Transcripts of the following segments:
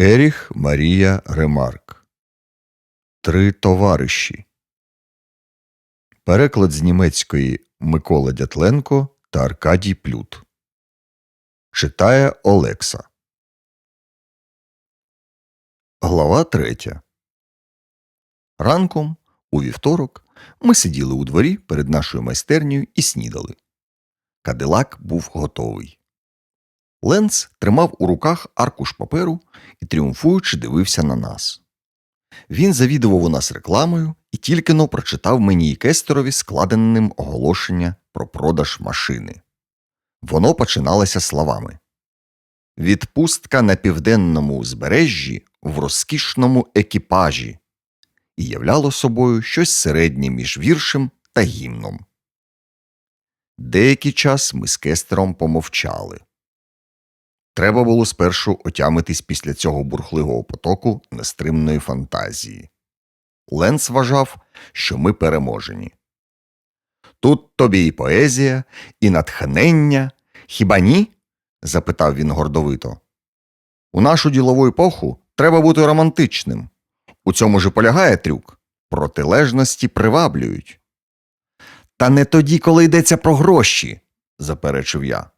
Еріх Марія Ремарк Три товариші. Переклад з німецької Микола Дятленко та Аркадій Плют. Читає Олекса. Глава третя. Ранком, у вівторок, ми сиділи у дворі перед нашою майстернею і снідали. Кадилак був готовий. Ленц тримав у руках аркуш паперу і тріумфуючи дивився на нас. Він завідував у нас рекламою і тільки но прочитав мені і Кестерові складеним оголошення про продаж машини. Воно починалося словами Відпустка на південному узбережжі в розкішному екіпажі і являло собою щось середнє між віршем та гімном. Деякий час ми з Кестером помовчали. Треба було спершу отямитись після цього бурхливого потоку нестримної фантазії. Ленс вважав, що ми переможені. Тут тобі і поезія, і натхнення. Хіба ні? запитав він гордовито. У нашу ділову епоху треба бути романтичним. У цьому ж полягає трюк. Протилежності приваблюють. Та не тоді, коли йдеться про гроші, заперечив я.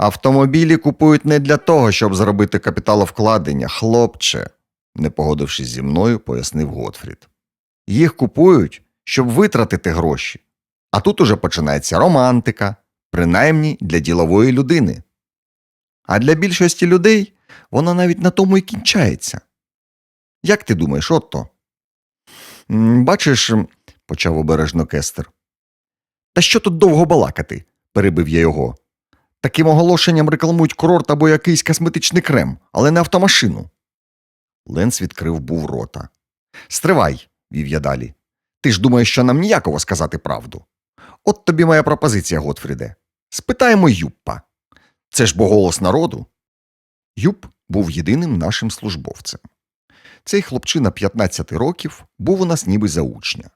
Автомобілі купують не для того, щоб зробити капіталовкладення, хлопче, не погодившись зі мною, пояснив Готфрід. Їх купують, щоб витратити гроші. А тут уже починається романтика, принаймні для ділової людини. А для більшості людей вона навіть на тому і кінчається. Як ти думаєш, Отто? Бачиш, почав обережно Кестер. Та що тут довго балакати? перебив я його. Таким оголошенням рекламують курорт або якийсь косметичний крем, але не автомашину. Ленс відкрив був рота. Стривай, вів я далі. Ти ж думаєш, що нам ніяково сказати правду. От тобі моя пропозиція, Готфріде. Спитаємо Юппа. Це ж бо голос народу. Юп був єдиним нашим службовцем. Цей хлопчина 15 років був у нас ніби за учня.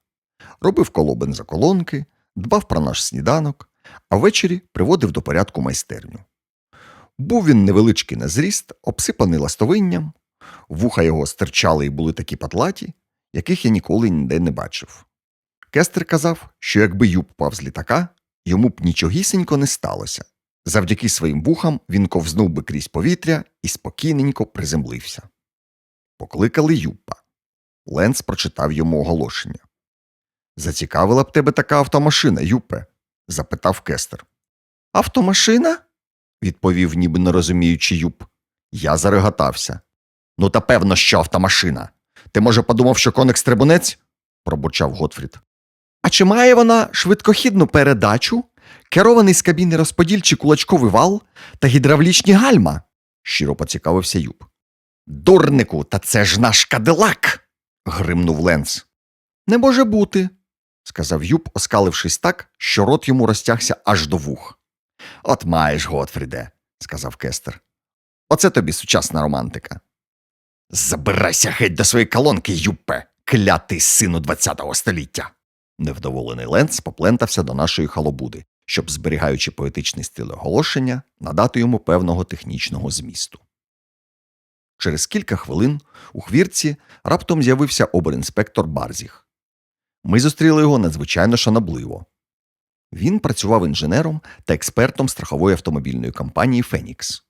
Робив колобен за колонки, дбав про наш сніданок, а ввечері приводив до порядку майстерню. Був він невеличкий на зріст, обсипаний ластовинням, вуха його стирчали і були такі патлаті, яких я ніколи ніде не бачив. Кестер казав, що якби юб пав з літака, йому б нічогісінько не сталося. Завдяки своїм вухам він ковзнув би крізь повітря і спокійненько приземлився. Покликали Юппа. Ленц прочитав йому оголошення. Зацікавила б тебе така автомашина, Юпе? Запитав Кестер. Автомашина? відповів, ніби не розуміючи Юп. Я зареготався. Ну, та певно, що автомашина. Ти, може, подумав, що коник стрибунець? пробурчав Готфрід. А чи має вона швидкохідну передачу, керований з кабіни розподільчий кулачковий вал та гідравлічні гальма? щиро поцікавився Юп. Дурнику, та це ж наш кадилак. гримнув Ленц. Не може бути, сказав Юп, оскалившись так, що рот йому розтягся аж до вух. От маєш, Готфріде, сказав Кестер. Оце тобі сучасна романтика. Забирайся геть до своєї колонки, Юппе, клятий сину ХХ століття. Невдоволений Ленц поплентався до нашої халобуди, щоб, зберігаючи поетичний стиль оголошення, надати йому певного технічного змісту. Через кілька хвилин у хвірці раптом з'явився оберінспектор Барзіх. Ми зустріли його надзвичайно шанобливо. Він працював інженером та експертом страхової автомобільної компанії Фенікс.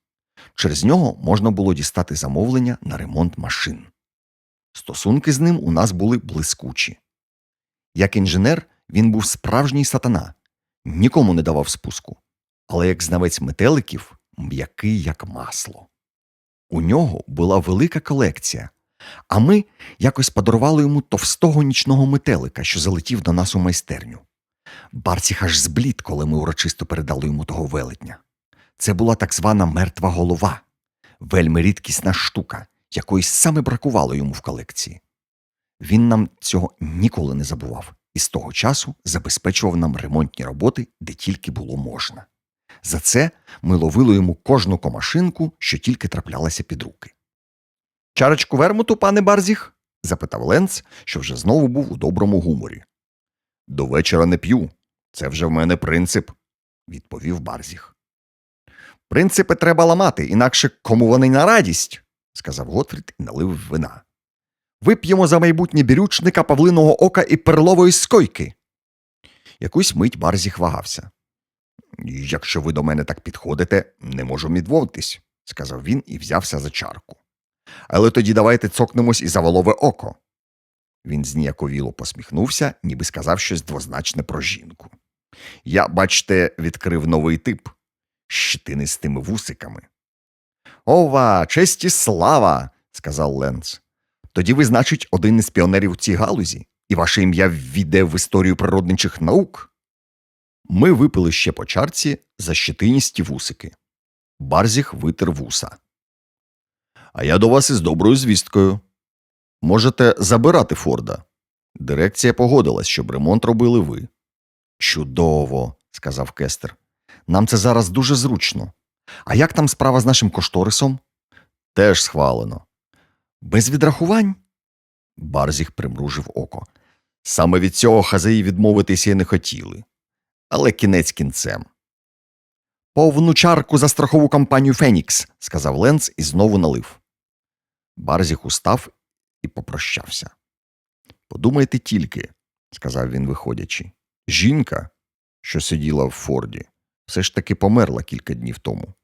Через нього можна було дістати замовлення на ремонт машин. Стосунки з ним у нас були блискучі. Як інженер, він був справжній сатана, нікому не давав спуску, але як знавець метеликів м'який як масло. У нього була велика колекція, а ми якось подарували йому товстого нічного метелика, що залетів до нас у майстерню. Барціх аж зблід, коли ми урочисто передали йому того велетня. Це була так звана мертва голова, вельми рідкісна штука, якої саме бракувало йому в колекції. Він нам цього ніколи не забував і з того часу забезпечував нам ремонтні роботи, де тільки було можна. За це ми ловили йому кожну комашинку, що тільки траплялася під руки. Чарочку вермуту, пане Барзіх? запитав Ленц, що вже знову був у доброму гуморі. До вечора не п'ю. Це вже в мене принцип, відповів Барзіх. Принципи треба ламати, інакше кому вони на радість, сказав Готфрід і налив вина. Вип'ємо за майбутнє бірючника павлиного ока і перлової скойки. Якусь мить Барзіх вагався. Якщо ви до мене так підходите, не можу відмовитись, сказав він і взявся за чарку. Але тоді давайте цокнемось і за волове око. Він зніяковіло посміхнувся, ніби сказав щось двозначне про жінку. Я, бачте, відкрив новий тип щитини з тими вусиками. Ова, честь і слава, сказав Ленц. Тоді ви, значить, один із піонерів у цій галузі, і ваше ім'я ввійде в історію природничих наук. Ми випили ще по чарці за щетиністі вусики. Барзіх витер вуса. А я до вас із доброю звісткою. Можете забирати Форда. Дирекція погодилась, щоб ремонт робили ви. Чудово, сказав Кестер. Нам це зараз дуже зручно. А як там справа з нашим кошторисом? Теж схвалено. Без відрахувань? Барзіх примружив око. Саме від цього хазаї відмовитися й не хотіли. Але кінець кінцем. Повну чарку за страхову компанію Фенікс, сказав Ленц і знову налив. Барзіх устав і попрощався. Подумайте тільки, сказав він, виходячи. Жінка, що сиділа в Форді, все ж таки померла кілька днів тому,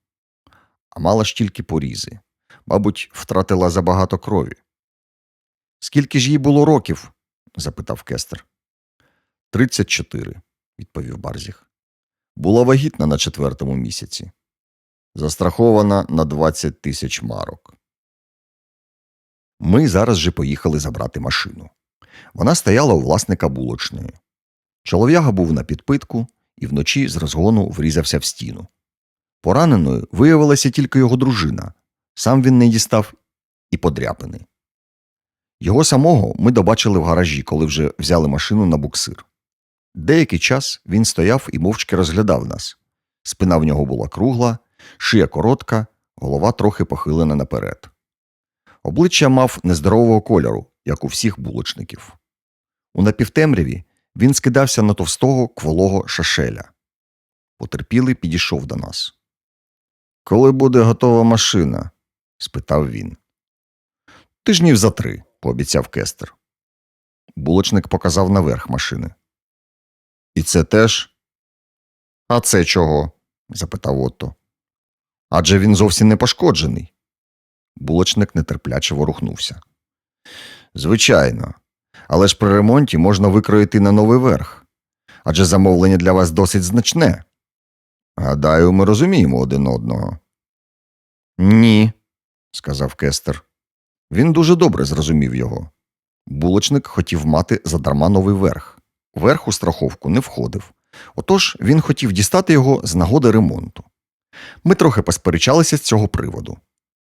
а мала ж тільки порізи. Мабуть, втратила забагато крові. Скільки ж їй було років? запитав Кестер. Тридцять чотири, відповів Барзіх. Була вагітна на четвертому місяці, застрахована на 20 тисяч марок. Ми зараз же поїхали забрати машину. Вона стояла у власника булочної. Чолов'яга був на підпитку і вночі з розгону врізався в стіну. Пораненою виявилася тільки його дружина. Сам він не дістав і подряпини. Його самого ми добачили в гаражі, коли вже взяли машину на буксир. Деякий час він стояв і мовчки розглядав нас. Спина в нього була кругла, шия коротка, голова трохи похилена наперед. Обличчя мав нездорового кольору, як у всіх булочників. У напівтемряві він скидався на товстого кволого шашеля. Потерпілий підійшов до нас. Коли буде готова машина? спитав він. Тижнів за три, пообіцяв кестер. Булочник показав наверх машини. І це теж? А це чого? запитав Отто. Адже він зовсім не пошкоджений. Булочник нетерпляче ворухнувся. Звичайно, але ж при ремонті можна викроїти на новий верх. Адже замовлення для вас досить значне. Гадаю, ми розуміємо один одного. Ні, сказав Кестер. Він дуже добре зрозумів його. Булочник хотів мати задарма новий верх. Верх у страховку не входив. Отож він хотів дістати його з нагоди ремонту. Ми трохи посперечалися з цього приводу.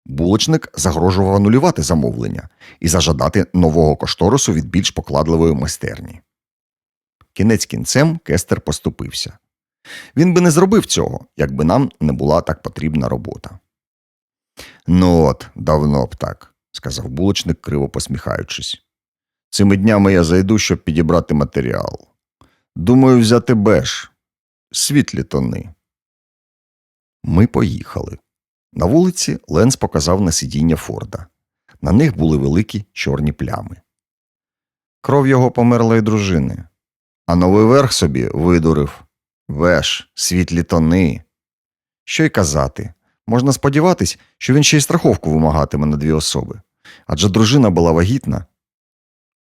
Булочник загрожував анулювати замовлення і зажадати нового кошторису від більш покладливої майстерні. Кінець кінцем Кестер поступився. Він би не зробив цього, якби нам не була так потрібна робота. Ну от, давно б так, сказав булочник, криво посміхаючись. Цими днями я зайду, щоб підібрати матеріал. Думаю, взяти беш, світлі тони. Ми поїхали. На вулиці Ленс показав на сидіння Форда. На них були великі чорні плями. Кров його померлої дружини, а новий верх собі видурив. Веш, світлі тони. Що й казати, можна сподіватись, що він ще й страховку вимагатиме на дві особи. Адже дружина була вагітна.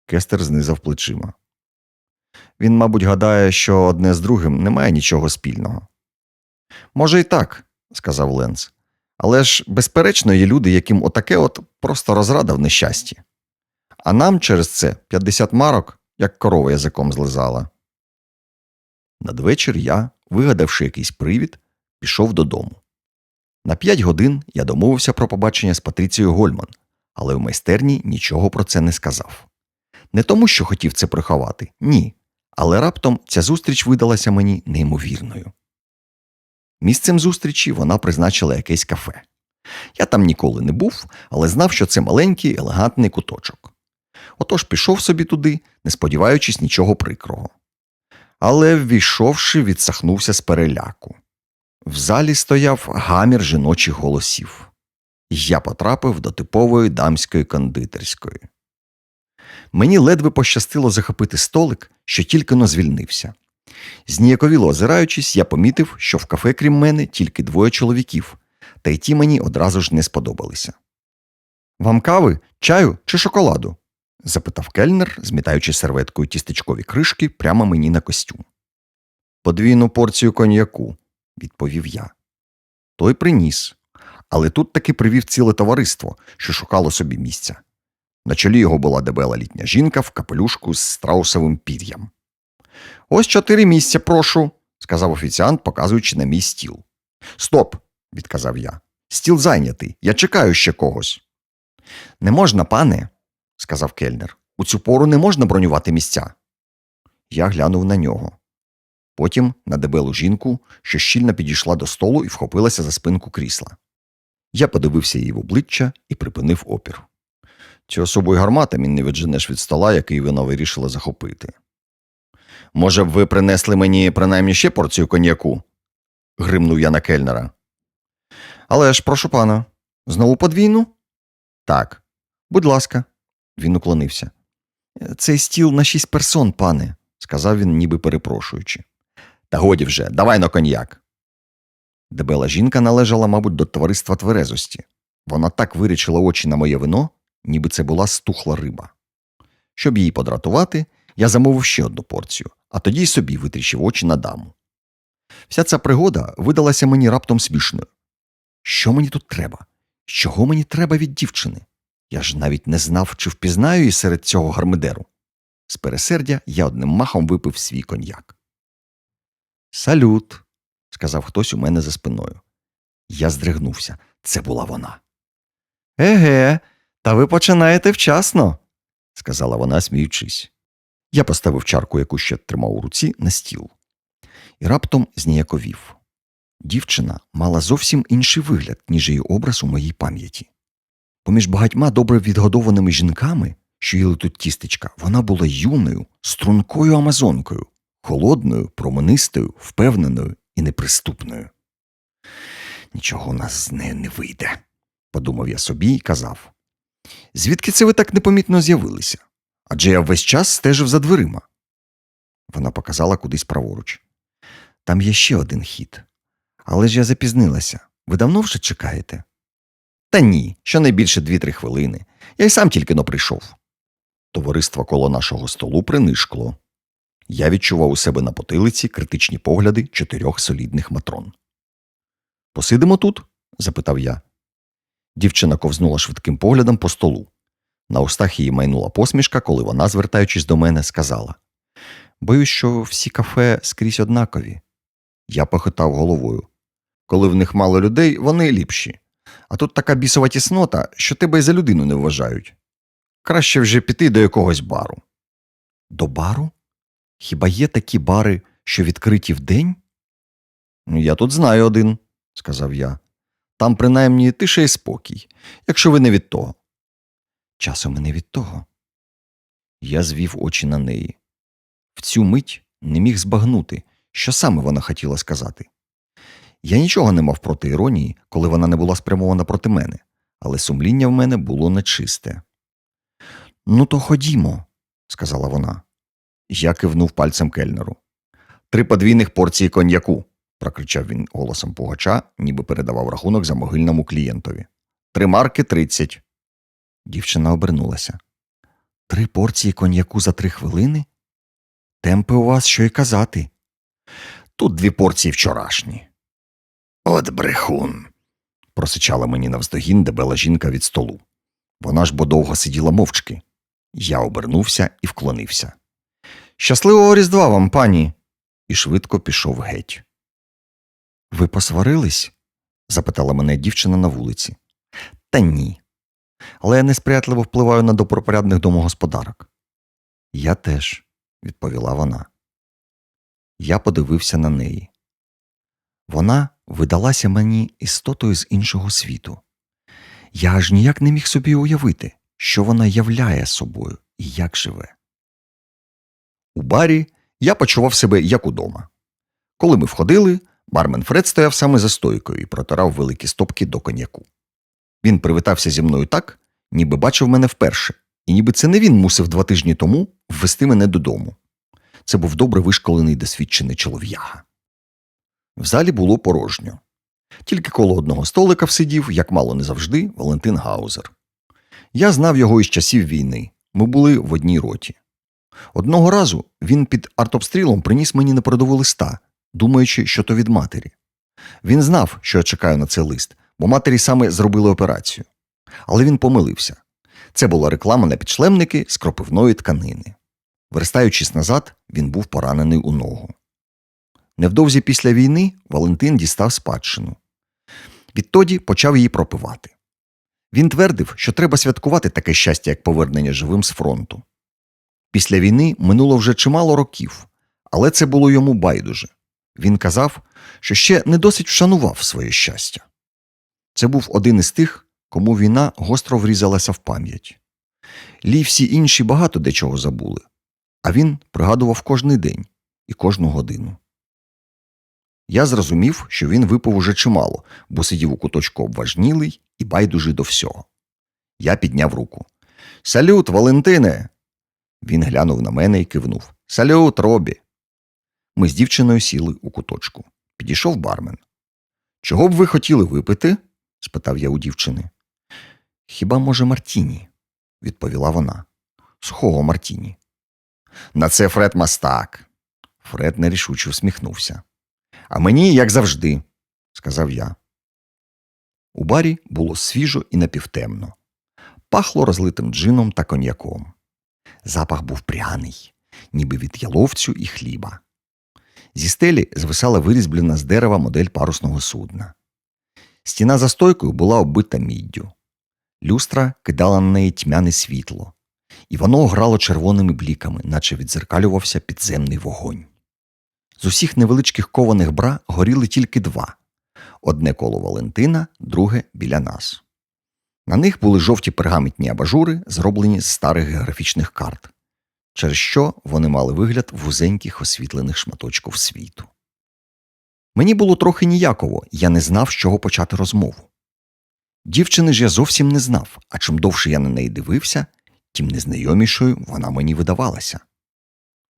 Кестер знизав плечима. Він, мабуть, гадає, що одне з другим не має нічого спільного. Може, і так, сказав Ленц. Але ж, безперечно, є люди, яким отаке от просто розрада в нещасті. А нам через це 50 марок, як корова язиком злизала. Надвечір я, вигадавши якийсь привід, пішов додому. На п'ять годин я домовився про побачення з Патріцією Гольман, але в майстерні нічого про це не сказав. Не тому, що хотів це приховати, ні. Але раптом ця зустріч видалася мені неймовірною. Місцем зустрічі вона призначила якесь кафе. Я там ніколи не був, але знав, що це маленький елегантний куточок. Отож пішов собі туди, не сподіваючись нічого прикрого. Але, ввійшовши, відсахнувся з переляку. В залі стояв гамір жіночих голосів. я потрапив до типової дамської кондитерської. Мені ледве пощастило захопити столик, що тільки но звільнився. Зніяковіло озираючись, я помітив, що в кафе, крім мене, тільки двоє чоловіків, та й ті мені одразу ж не сподобалися. Вам кави, чаю чи шоколаду? запитав кельнер, змітаючи серветкою тістечкові кришки прямо мені на костюм. Подвійну порцію коньяку, відповів я. Той приніс, але тут таки привів ціле товариство, що шукало собі місця. На чолі його була дебела літня жінка в капелюшку з страусовим пір'ям. Ось чотири місця, прошу, сказав офіціант, показуючи на мій стіл. Стоп, відказав я. Стіл зайнятий. Я чекаю ще когось. Не можна, пане, сказав кельнер. У цю пору не можна бронювати місця. Я глянув на нього. Потім на дебелу жінку, що щільно підійшла до столу і вхопилася за спинку крісла. Я подивився їй в обличчя і припинив опір. Цього собою гарматами не відженеш від стола, який вона вирішила захопити. Може б ви принесли мені принаймні ще порцію коньяку? гримнув я на кельнера. Але ж, прошу пана, знову подвійну? Так. Будь ласка, він уклонився. Цей стіл на шість персон, пане, сказав він, ніби перепрошуючи. Та годі вже, давай на коньяк. Дебела жінка належала, мабуть, до товариства тверезості. Вона так вирічила очі на моє вино, ніби це була стухла риба. Щоб її подратувати, я замовив ще одну порцію, а тоді й собі витріщив очі на даму. Вся ця пригода видалася мені раптом смішною. Що мені тут треба? Чого мені треба від дівчини? Я ж навіть не знав, чи впізнаю її серед цього гармидеру. З пересердя я одним махом випив свій коньяк. Салют, сказав хтось у мене за спиною. Я здригнувся. Це була вона. Еге, та ви починаєте вчасно, сказала вона, сміючись. Я поставив чарку, яку ще тримав у руці, на стіл, і раптом зніяковів. Дівчина мала зовсім інший вигляд, ніж її образ у моїй пам'яті. Поміж багатьма добре відгодованими жінками, що їли тут тістечка, вона була юною, стрункою амазонкою, холодною, променистою, впевненою і неприступною. Нічого у нас з нею не вийде, подумав я собі і казав. Звідки це ви так непомітно з'явилися? Адже я весь час стежив за дверима. Вона показала кудись праворуч. Там є ще один хід. Але ж я запізнилася. Ви давно вже чекаєте? Та ні, щонайбільше дві-три хвилини. Я й сам тільки но прийшов. Товариство коло нашого столу принишкло. Я відчував у себе на потилиці критичні погляди чотирьох солідних матрон. Посидимо тут? запитав я. Дівчина ковзнула швидким поглядом по столу. На устах її майнула посмішка, коли вона, звертаючись до мене, сказала Боюсь, що всі кафе скрізь однакові. Я похитав головою. Коли в них мало людей, вони ліпші. А тут така бісова тіснота, що тебе й за людину не вважають. Краще вже піти до якогось бару. До бару? Хіба є такі бари, що відкриті вдень? «Ну, Я тут знаю один, сказав я. Там принаймні тиша і спокій, якщо ви не від того. Часом і не від того. Я звів очі на неї. В цю мить не міг збагнути, що саме вона хотіла сказати. Я нічого не мав проти іронії, коли вона не була спрямована проти мене, але сумління в мене було нечисте. Ну, то ходімо, сказала вона. Я кивнув пальцем кельнеру. Три подвійних порції коньяку, прокричав він голосом пугача, ніби передавав рахунок за могильному клієнтові. Три марки тридцять. Дівчина обернулася. Три порції коньяку за три хвилини? Темпи у вас що й казати. Тут дві порції вчорашні. От брехун. просичала мені навздогін дебела жінка від столу. Вона ж бо довго сиділа мовчки. Я обернувся і вклонився. Щасливого Різдва вам, пані. І швидко пішов геть. Ви посварились? запитала мене дівчина на вулиці. Та ні. Але я несприятливо впливаю на добропорядних домогосподарок. Я теж, відповіла вона. Я подивився на неї. Вона видалася мені істотою з іншого світу. Я аж ніяк не міг собі уявити, що вона являє собою і як живе. У барі я почував себе як удома. Коли ми входили, бармен Фред стояв саме за стойкою і протирав великі стопки до коньяку. Він привітався зі мною так, ніби бачив мене вперше, і ніби це не він мусив два тижні тому ввести мене додому. Це був добре вишколений досвідчений чолов'яга. В залі було порожньо. Тільки коло одного столика всидів, як мало не завжди, Валентин Гаузер. Я знав його із часів війни. Ми були в одній роті. Одного разу він під артобстрілом приніс мені на передову листа, думаючи, що то від матері. Він знав, що я чекаю на цей лист, бо матері саме зробили операцію. Але він помилився. Це була реклама на підшлемники з кропивної тканини. Верстаючись назад, він був поранений у ногу. Невдовзі після війни Валентин дістав спадщину. Відтоді почав її пропивати. Він твердив, що треба святкувати таке щастя, як повернення живим з фронту. Після війни минуло вже чимало років, але це було йому байдуже. Він казав, що ще не досить вшанував своє щастя. Це був один із тих, кому війна гостро врізалася в пам'ять. Лі всі інші багато дечого забули, а він пригадував кожний день і кожну годину. Я зрозумів, що він випив уже чимало, бо сидів у куточку обважнілий і байдужий до всього. Я підняв руку. Салют, Валентине. Він глянув на мене і кивнув. Салют, Робі. Ми з дівчиною сіли у куточку. Підійшов бармен. Чого б ви хотіли випити? Спитав я у дівчини. Хіба, може, Мартіні? відповіла вона. Сухого Мартіні. На це Фред мастак. Фред нерішуче всміхнувся. А мені, як завжди, сказав я. У барі було свіжо і напівтемно. Пахло розлитим джином та коньяком. Запах був пряний, ніби від яловцю і хліба. Зі стелі звисала вирізблена з дерева модель парусного судна. Стіна за стойкою була оббита міддю. Люстра кидала на неї тьмяне світло, і воно грало червоними бліками, наче відзеркалювався підземний вогонь. З усіх невеличких кованих бра горіли тільки два одне коло Валентина, друге біля нас. На них були жовті пергаментні абажури, зроблені з старих географічних карт, через що вони мали вигляд вузеньких освітлених шматочків світу. Мені було трохи ніяково, я не знав, з чого почати розмову. Дівчини ж я зовсім не знав, а чим довше я на неї дивився, тим незнайомішою вона мені видавалася.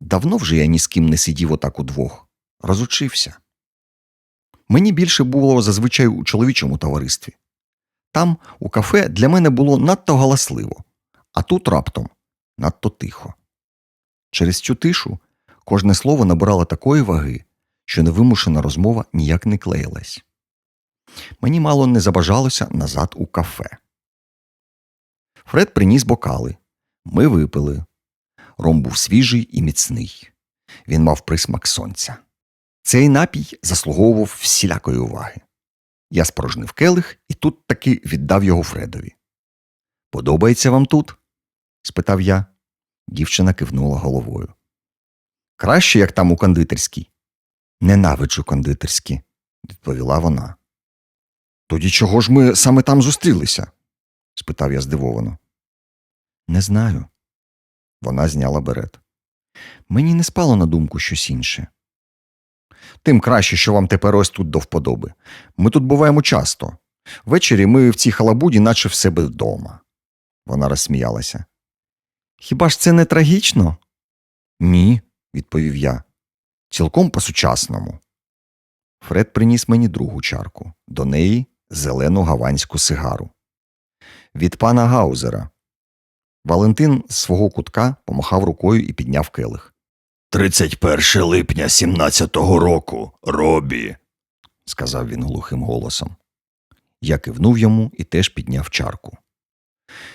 Давно вже я ні з ким не сидів отак удвох, розучився. Мені більше було зазвичай у чоловічому товаристві. Там, у кафе, для мене було надто галасливо, а тут раптом надто тихо. Через цю тишу кожне слово набирало такої ваги, що невимушена розмова ніяк не клеїлась. Мені мало не забажалося назад у кафе. Фред приніс бокали. Ми випили. Ром був свіжий і міцний. Він мав присмак сонця. Цей напій заслуговував всілякої уваги. Я спорожнив келих і тут таки віддав його Фредові. Подобається вам тут? спитав я. Дівчина кивнула головою. Краще, як там у кондитерській. Ненавиджу кондитерські, відповіла вона. Тоді чого ж ми саме там зустрілися? спитав я здивовано. Не знаю. Вона зняла берет. Мені не спало на думку щось інше. Тим краще, що вам тепер ось тут до вподоби. Ми тут буваємо часто. Ввечері ми в цій халабуді, наче в себе вдома. Вона розсміялася. Хіба ж це не трагічно? Ні, відповів я. Цілком по-сучасному. Фред приніс мені другу чарку, до неї зелену гаванську сигару. Від пана Гаузера. Валентин з свого кутка помахав рукою і підняв келих. 31 липня 17-го року, Робі. сказав він глухим голосом. Я кивнув йому і теж підняв чарку.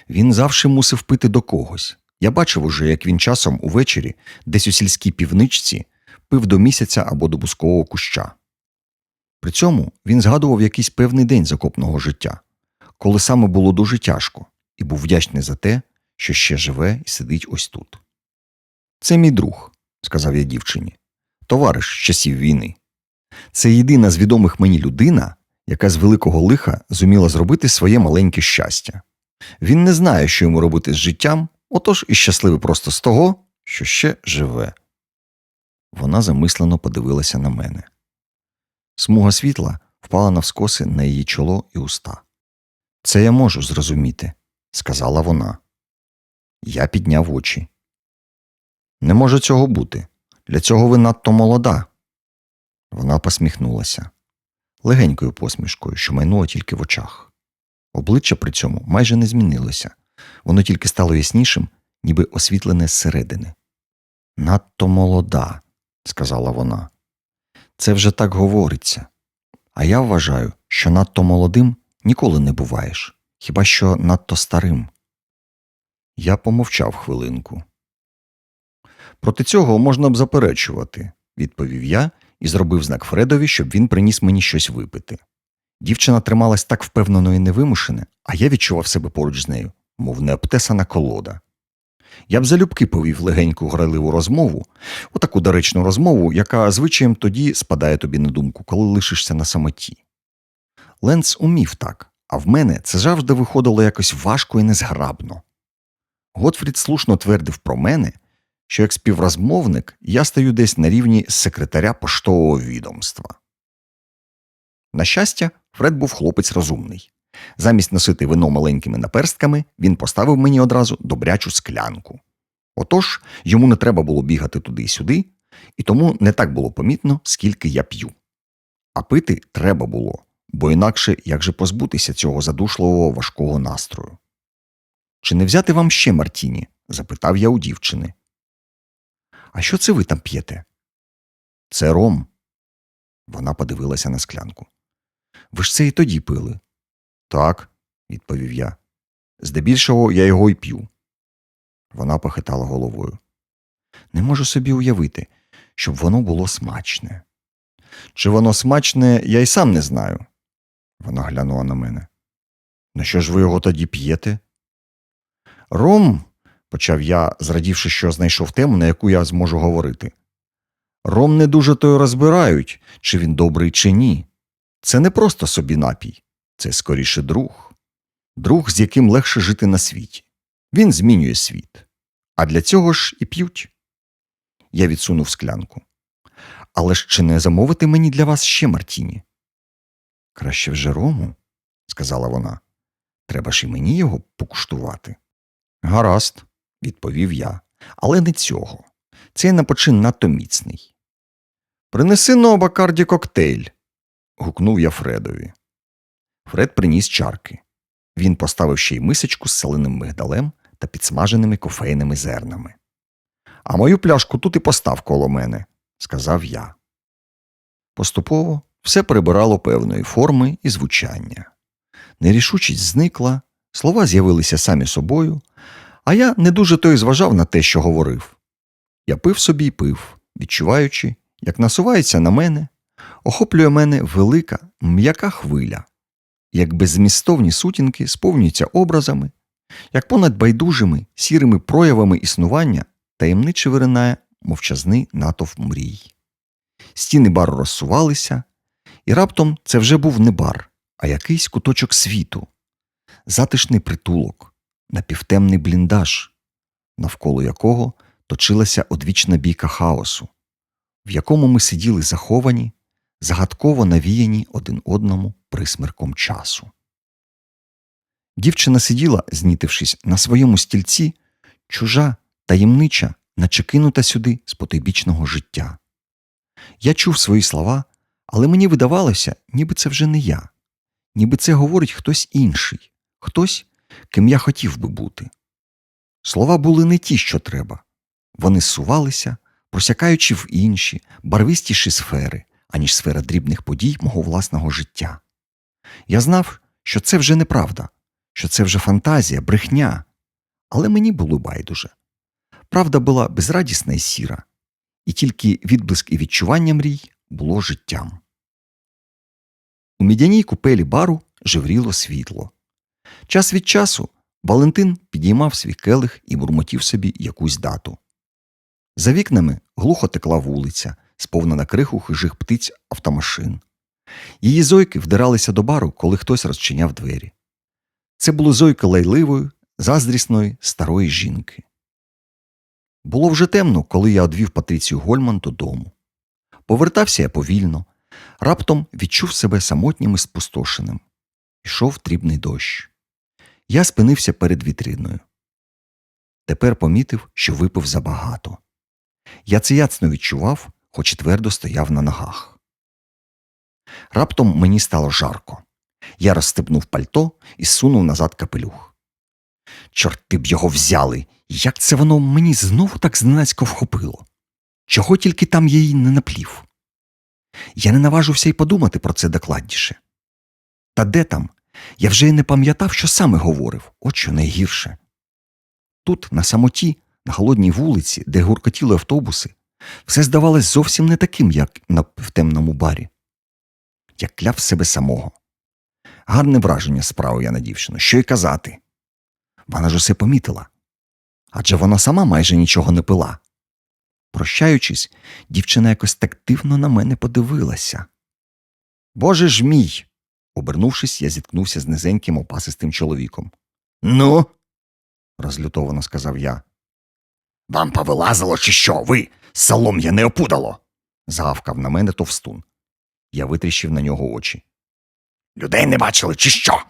Він завжди мусив пити до когось. Я бачив уже, як він часом увечері, десь у сільській півничці, пив до місяця або до бускового куща. При цьому він згадував якийсь певний день закопного життя, коли саме було дуже тяжко, і був вдячний за те, що ще живе і сидить ось тут. Це мій друг, сказав я дівчині, товариш з часів війни. Це єдина з відомих мені людина, яка з великого лиха зуміла зробити своє маленьке щастя. Він не знає, що йому робити з життям, отож і щасливий просто з того, що ще живе. Вона замислено подивилася на мене. Смуга світла впала навскоси на її чоло і уста. Це я можу зрозуміти, сказала вона. Я підняв очі. Не може цього бути. Для цього ви надто молода. Вона посміхнулася легенькою посмішкою, що майнула тільки в очах. Обличчя при цьому майже не змінилося, воно тільки стало яснішим, ніби освітлене зсередини. Надто молода, сказала вона. Це вже так говориться. А я вважаю, що надто молодим ніколи не буваєш, хіба що надто старим. Я помовчав хвилинку. Проти цього можна б заперечувати, відповів я і зробив знак Фредові, щоб він приніс мені щось випити. Дівчина трималась так впевнено і невимушене, а я відчував себе поруч з нею, мов необтесана колода. Я б залюбки повів легеньку грайливу розмову, у таку доречну розмову, яка звичаєм тоді спадає тобі на думку, коли лишишся на самоті. Ленц умів так, а в мене це завжди виходило якось важко і незграбно. Готфрід слушно твердив про мене, що як співрозмовник я стаю десь на рівні секретаря поштового відомства. На щастя, Фред був хлопець розумний. Замість носити вино маленькими наперстками, він поставив мені одразу добрячу склянку. Отож, йому не треба було бігати туди й сюди, і тому не так було помітно, скільки я п'ю. А пити треба було, бо інакше як же позбутися цього задушливого важкого настрою. Чи не взяти вам ще Мартіні? запитав я у дівчини. А що це ви там п'єте? Це ром. Вона подивилася на склянку. Ви ж це і тоді пили. Так, відповів я. Здебільшого я його й п'ю. Вона похитала головою. Не можу собі уявити, щоб воно було смачне. Чи воно смачне, я й сам не знаю. Вона глянула на мене. На що ж ви його тоді п'єте? Ром, почав я, зрадівши, що знайшов тему, на яку я зможу говорити. Ром не дуже то й розбирають, чи він добрий, чи ні. Це не просто собі напій, це скоріше друг. Друг, з яким легше жити на світі. Він змінює світ. А для цього ж і п'ють. Я відсунув склянку. Але ж чи не замовити мені для вас ще Мартіні? Краще вже рому, сказала вона. Треба ж і мені його покуштувати. Гаразд, відповів я, але не цього. Цей напочин надто міцний. Принеси но бакарді коктейль. гукнув я Фредові. Фред приніс чарки. Він поставив ще й мисочку з соленим мигдалем та підсмаженими кофейними зернами. А мою пляшку тут і постав коло мене, сказав я. Поступово все прибирало певної форми і звучання. Нерішучість зникла, слова з'явилися самі собою, а я не дуже то й зважав на те, що говорив. Я пив собі й пив, відчуваючи, як насувається на мене, охоплює мене велика, м'яка хвиля, як беззмістовні сутінки сповнюються образами, як понад байдужими, сірими проявами існування таємниче виринає мовчазний натовп мрій. Стіни бару розсувалися, і раптом це вже був не бар, а якийсь куточок світу, затишний притулок, напівтемний бліндаж, навколо якого точилася одвічна бійка хаосу, в якому ми сиділи заховані, загадково навіяні один одному присмерком часу. Дівчина сиділа, знітившись на своєму стільці, чужа, таємнича, наче кинута сюди з потойбічного життя. Я чув свої слова, але мені видавалося, ніби це вже не я, ніби це говорить хтось інший, хтось, ким я хотів би бути. Слова були не ті, що треба. Вони сувалися, просякаючи в інші, барвистіші сфери, аніж сфера дрібних подій мого власного життя. Я знав, що це вже неправда, що це вже фантазія, брехня, але мені було байдуже. Правда була безрадісна і сіра, і тільки відблиск і відчування мрій було життям. У мідяній купелі бару живріло світло. Час від часу Валентин підіймав свій келих і бурмотів собі якусь дату. За вікнами глухо текла вулиця, сповнена криху хижих птиць автомашин. Її зойки вдиралися до бару, коли хтось розчиняв двері. Це були зойки лайливої, заздрісної старої жінки. Було вже темно, коли я одвів Патріцію Гольман додому. Повертався я повільно, раптом відчув себе самотнім і спустошеним. Ішов дрібний дощ. Я спинився перед вітриною. Тепер помітив, що випив забагато. Я це ясно відчував, хоч і твердо стояв на ногах. Раптом мені стало жарко. Я розстебнув пальто і сунув назад капелюх. Чорти б його взяли. Як це воно мені знову так зненацько вхопило? Чого тільки там я її не наплів? Я не наважився й подумати про це докладніше. Та де там? Я вже й не пам'ятав, що саме говорив, от що найгірше. Тут, на самоті, на холодній вулиці, де гуркотіли автобуси, все здавалось зовсім не таким, як на в темному барі. Я кляв себе самого. Гарне враження справив я на дівчину, що й казати. Вона ж усе помітила. Адже вона сама майже нічого не пила. Прощаючись, дівчина якось так дивно на мене подивилася. Боже ж мій. Обернувшись, я зіткнувся з низеньким опасистим чоловіком. Ну, розлютовано сказав я. Вам повилазило, чи що? Ви солом'я не опудало. загавкав на мене товстун. Я витріщив на нього очі. Людей не бачили, чи що?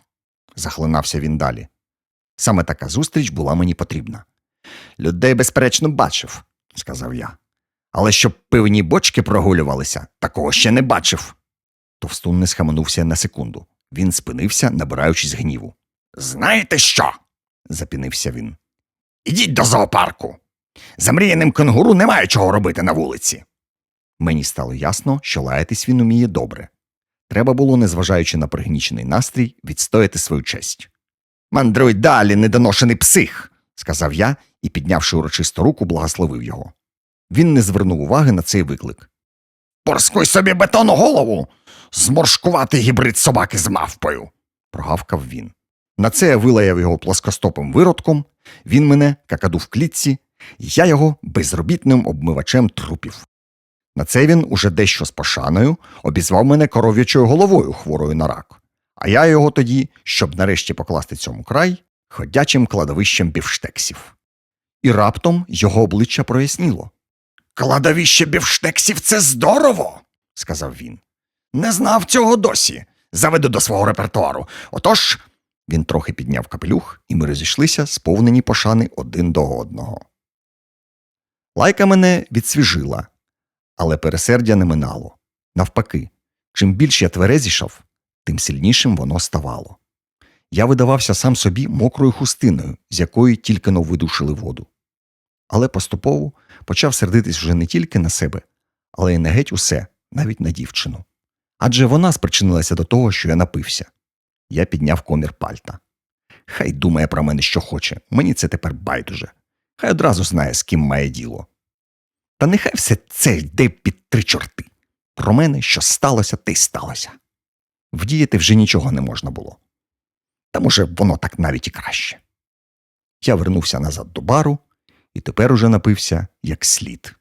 захлинався він далі. Саме така зустріч була мені потрібна. Людей, безперечно, бачив, сказав я. Але щоб пивні бочки прогулювалися, такого ще не бачив. Товстун не схаменувся на секунду. Він спинився, набираючись гніву. Знаєте що? запінився він. Ідіть до зоопарку. Замріяним кенгуру немає чого робити на вулиці. Мені стало ясно, що лаятись він уміє добре. Треба було, незважаючи на пригнічений настрій, відстояти свою честь. Мандруй далі, недоношений псих, сказав я і, піднявши урочисто руку, благословив його. Він не звернув уваги на цей виклик. Порскуй собі бетонну голову, зморшкуватий гібрид собаки з мавпою, прогавкав він. На це я вилаяв його плоскостопим виродком, він мене какаду в клітці, я його безробітним обмивачем трупів. На це він уже дещо з пошаною обізвав мене коров'ячою головою хворою на рак, а я його тоді, щоб нарешті покласти цьому край, ходячим кладовищем бівштексів. І раптом його обличчя проясніло. Кладовище бівштексів це здорово, сказав він. Не знав цього досі. Заведу до свого репертуару. Отож. Він трохи підняв капелюх, і ми розійшлися, сповнені пошани один до одного. Лайка мене відсвіжила, але пересердя не минало. Навпаки, чим більше я тверезішав, тим сильнішим воно ставало. Я видавався сам собі мокрою хустиною, з якої тільки но видушили воду. Але поступово почав сердитись вже не тільки на себе, але й на геть усе, навіть на дівчину. Адже вона спричинилася до того, що я напився. Я підняв комір пальта. Хай думає про мене, що хоче, мені це тепер байдуже. Хай одразу знає, з ким має діло. Та нехай все це йде під три чорти. Про мене, що сталося, те й сталося. Вдіяти вже нічого не можна було. Та може, воно так навіть і краще. Я вернувся назад до бару і тепер уже напився як слід.